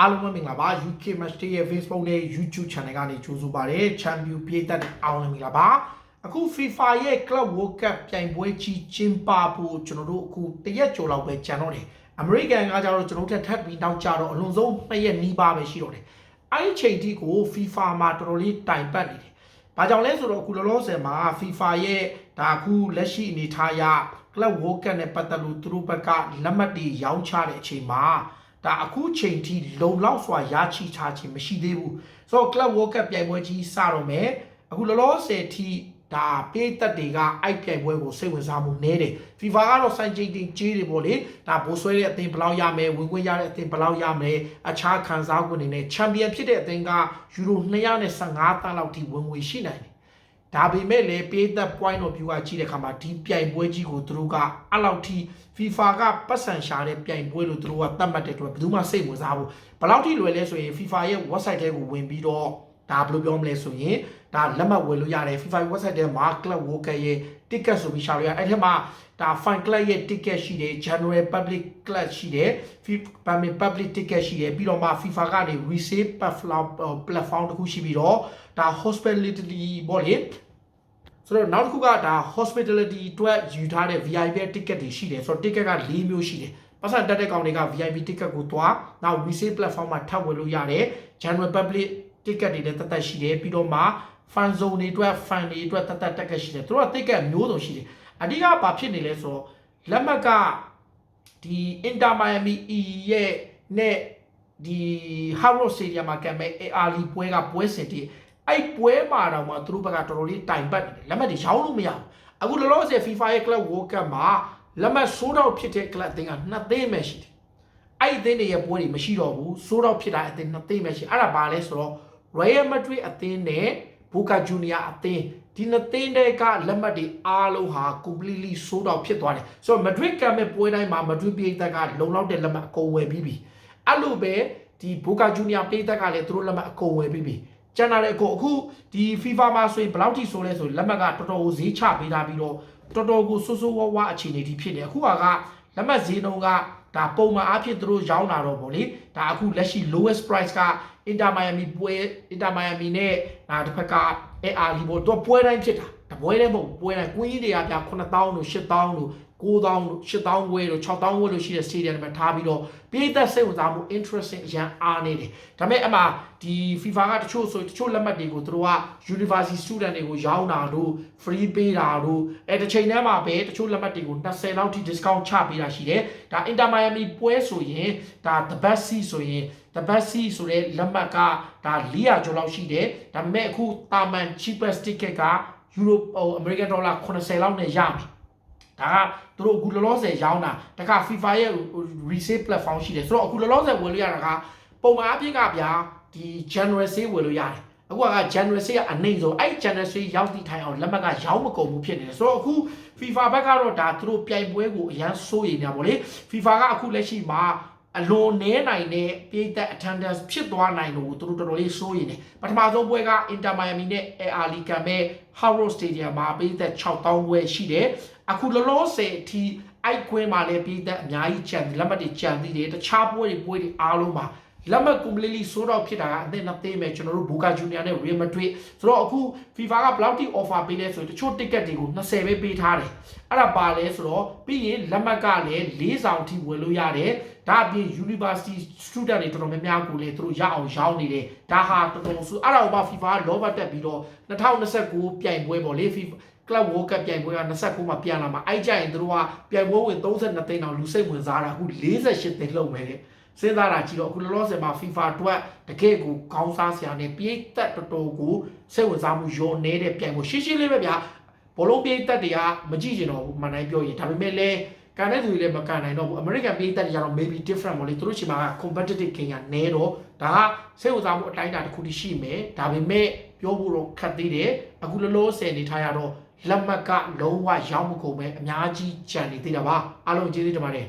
အားလုံးပဲမင်္ဂလာပါ UK Match Day ရဲ့ Facebook နဲ့ YouTube Channel ကနေကြိုဆိုပါရစေ Champion ပြည်သက်တဲ့အားလုံးမင်္ဂလာပါအခု FIFA ရဲ့ Club World Cup ပြိုင်ပွဲကြီးကျင်းပဖို့ကျွန်တော်တို့အခုတရက်ကျော်လောက်ပဲကြံတော့တယ် American ကကြတော့ကျွန်တော်တို့ထပ်ပြီးနောက်ကြတော့အလွန်ဆုံးနှစ်ရက်နီးပါးပဲရှိတော့တယ်အဲ့ဒီချိန်ထိကို FIFA မှာတော်တော်လေးတိုင်ပတ်နေတယ်ဘာကြောင့်လဲဆိုတော့အခုလောလောဆယ်မှာ FIFA ရဲ့ဒါအခုလက်ရှိအနေထားရ Club World Cup နဲ့ပတ်သက်လို့သူတို့ဘက်ကလက်မှတ်တွေရောင်းချတဲ့အချိန်မှာ ဒါအခုချိန်ထိလုံလောက်စွာရချိထားခြင်းမရှိသေးဘူးဆိုတော့ Club World Cup ပြိုင်ပွဲကြီးစတော့မယ်အခုလောလောဆယ်ထိဒါပေးသက်တွေကအိုက်ပြိုင်ပွဲကိုစိတ်ဝင်စားမှုနည်းတယ် FIFA ကတော့စိုင်းချိန်တင်ကြီးတွေပေါ့လေဒါဘိုးဆွဲတဲ့အသင်းဘယ်လောက်ရမယ်ဝင်ခွင့်ရတဲ့အသင်းဘယ်လောက်ရမယ်အခြားခံစား권တွေနဲ့ချန်ပီယံဖြစ်တဲ့အသင်းကယူရို215တန်းလောက်ထိဝင်ငွေရှိနိုင်တယ် ဒါပေမဲ့လည်းပေးသက် point of view ကကြီးတဲ့ခါမှာဒီပြိုင်ပွဲကြီးကိုသူတို့ကအဲ့လောက်ထိ FIFA ကပတ်စံရှာတဲ့ပြိုင်ပွဲလို့သူတို့ကသတ်မှတ်တဲ့အတွက်ဘယ်သူမှစိတ်ဝင်စားဘူးဘယ်လောက်ထိလွယ်လဲဆိုရင် FIFA ရဲ့ website ထဲကိုဝင်ပြီးတော့ ဒါဘယ်လိုပြောမလဲဆိုရင်ဒါလက်မှတ်ဝယ်လို့ရတယ် FIFA website ထဲမှာ Club World Cup ရဲ့ ticket ဆိုပြီးရှာလို့ရအဲ့ထဲမှာဒါ fan club ရဲ့ ticket ရှိတယ် general public club ရှိတယ် FIFA public ticket ရှိတယ်ပြီးတော့မှ FIFA ကနေ resale platform platform တခုရှိပြီးတော့ဒါ hospitality ပေါ့လေဆိုတော့နောက်တစ်ခုကဒါ hospitality အတွက်ယူထားတဲ့ VIP ticket တွေရှိတယ်ဆိုတော့ ticket က၄မျိုးရှိတယ်ပတ်စံတက်တဲ့ကောင်တွေက VIP ticket ကိုသွားနောက် resale platform မှာထပ်ဝယ်လို့ရတယ် general public ticket တွေလည်းတသက်ရှိတယ်ပြီးတော့မှ fan zone တွေအတွက် fan တွေအတွက်တသက်တက်ကရှိတယ်သူတို့က ticket မျိုးစုံရှိတယ်အဓိကဘာဖြစ်နေလဲဆိုတော့လက်မှတ်ကဒီ Inter Miami E ရဲ့နဲ့ဒီ Harrow Stadium မှာကံမဲ့ AR ပွဲကပွဲစဉ်တည်းအဲ့ပွဲမှာတော့မှသူတို့ဘက်ကတော်တော်လေးတိုင်ပတ်နေတယ်လက်မှတ်တွေရောင်းလို့မရဘူးအခုလောလောဆယ် FIFA ရဲ့ Club World Cup မှာလက်မှတ်ဆိုးတော့ဖြစ်တဲ့ club အသင်းက2သိန်းပဲရှိတယ်အဲ့ဒီအသင်းတွေရဲ့ပွဲတွေမရှိတော့ဘူးဆိုးတော့ဖြစ်တာအသင်း2သိန်းပဲရှိအဲ့ဒါဘာလဲဆိုတော့ Real Madrid အသင်းနဲ့ Boca Junior အသင်းဒီနှစ်သင်းတွေကလက်မှတ်တွေအားလုံးဟာ completely sold out ဖြစ်သွားတယ်ဆိုတော့ Madrid ကမဲ့ပွဲတိုင်းမှာ Madrid ပြည်သက်ကလုံလောက်တဲ့လက်မှတ်အကုန်ဝယ်ပြီးပြီအဲ့လိုပဲဒီ Boca Junior ပြည်သက်ကလည်းသူတို့လက်မှတ်အကုန်ဝယ်ပြီးပြီကျန်တာလည်းကိုအခုဒီ FIFA မှာဆိုရင်ဘယ်လောက်ထိဆိုလဲဆိုရင်လက်မှတ်ကတော်တော်ကိုဈေးချပေးထားပြီးတော့တော်တော်ကိုစိုးစိုးဝါးဝါအခြေအနေထိဖြစ်နေအခုကလက်မှတ်ဈေးနှုန်းက ဒါပုံမှန်အားဖြင့်သူတို့ရောင်းတာတော့ဗောလေဒါအခုလက်ရှိ lowest price က Inter Miami ပွဲ Inter Miami နဲ့ဒါတစ်ဖက်က AR ဘောတော့ပွဲတိုင်းဖြစ်တာ တပွဲတည်းမဟုတ်ပွဲတိုင်းကွင်းကြီးတွေကပြ9000လို့8000လို့9000လို့8000ဝဲလို့6000ဝဲလို့ရှိတဲ့ stadium တွေမှာထားပြီးတော့ပြည်သက်စိတ်ဝင်စားမှု interesting အရန်အားနေတယ်ဒါပေမဲ့အမှဒီ FIFA ကတချို့ဆိုတချို့လက်မှတ်တွေကိုသူတို့က university student တွေကိုရောင်းတာတို့ free ပေးတာတို့အဲတစ်ချိန်တည်းမှာပဲတချို့လက်မှတ်တွေကို20လောက်ထိ discount ချပေးတာရှိတယ်ဒါ Inter Miami ပွဲဆိုရင်ဒါ the best seat ဆိုရင် the best seat ဆိုတဲ့လက်မှတ်ကဒါ400ကျော်လောက်ရှိတယ်ဒါပေမဲ့အခုတာမန် cheapest ticket က euro ဟို American dollar 80လောက်နဲ့ရမယ်ဒါကသူတို့အခုလောလောဆယ်ရောင်းတာတခါ FIFA ရဲ့ resale platform ရှိတယ်ဆိုတော့အခုလောလောဆယ်ဝယ်လို့ရတာကပုံမှန်အဖြစ်ကဗျာဒီ general sale ဝယ်လို့ရတယ်အခုက general sale ကအနှိမ့်ဆုံးအဲ့ general sale ရောက်သည့်ထိုင်အောင်လက်မှတ်ကရောင်းမကုန်ဘူးဖြစ်နေတယ်ဆိုတော့အခု FIFA ဘက်ကတော့ဒါသူတို့ပြိုင်ပွဲကိုအရန်စိုးရိမ်နေတာဗောလေ FIFA ကအခုလက်ရှိမှာ အလွန်နဲနိုင်တဲ့ပြည်သက် attendance ဖြစ်သွားနိုင်လို့သူတို့တော်တော်လေးစိုးရိမ်တယ်ပထမဆုံးပွဲက Inter Miami နဲ့ AR Liga မဲ့ Harrow Stadium မှာပြည်သက်6000ပွဲရှိတယ်အခုလောလောဆယ်အထိအိုက်ခွင်းမှာလည်းပြည်သက်အများကြီးကြံလက်မှတ်တွေကြံသေးတယ်တခြားပွဲတွေပွဲတွေအားလုံးမှာလက်မှတ် completely sold out ဖြစ်တာကအသင်းနှစ်သိမ်းပဲကျွန်တော်တို့ Boca Junior နဲ့ Real Madrid ဆိုတော့အခု FIFA ကဘယ်လောက်ထိ offer ပေးလဲဆိုရင်တချို့ ticket တွေကို20ပဲပေးထားတယ်အဲ့ဒါပါလဲဆိုတော့ပြီးရင်လက်မှတ်ကလည်း၄ဆောင်ထိဝယ်လို့ရတယ် ဒါအပြင် university student တွေတော်တော်များများကိုလည်းသူတို့ရအောင်ရောင်းနေတယ်ဒါဟာတော်တော်ဆိုအဲ့ဒါကိုမှ FIFA ကလောဘတက်ပြီးတော့2029ပြိုင်ပွဲပေါ့လေ FIFA Club World Cup ပြိုင်ပွဲက29မှာပြန်လာမှာအဲ့ကြရင်သူတို့ကပြိုင်ပွဲဝင်32သိန်းအောင်လူစိတ်ဝင်စားတာအခု48သိန်းလုံးပဲတဲ့စဉ်းစားတာကြည့်တော့အခုလောလောဆယ်မှာ FIFA အတွက်တကယ့်ကိုကောင်းစားစရာနဲ့ပြေးသက်တော်တော်ကိုစိတ်ဝင်စားမှုရောနေတဲ့ပြိုင်ပွဲရှင်းရှင်းလေးပဲဗျာဘောလုံးပြေးသက်တွေကမကြည့်ကျင်တော့ဘူးမှန်တိုင်းပြောရင်ဒါပေမဲ့လည်း ကန်တဲ့သူတွေလည်းမကန်နိုင်တော့ဘူး American ပြေးသက်တွေကတော့ maybe different ပေါ့လေသူတို့ချိန်မှာ competitive game ကနည်းတော့ဒါကစိတ်ဝင်စားမှုအတိုင်းအတာတစ်ခုတည်းရှိမယ်ဒါပေမဲ့ပြောဖို့တော့ခက်သေးတယ်အခုလောလောဆယ်နေထားရတော့လက်မှတ်ကလုံးဝရောင်းမကုန်ပဲအများကြီးကြံနေသေးတာပါအားလုံးကျေးဇူးတင်ပါတယ်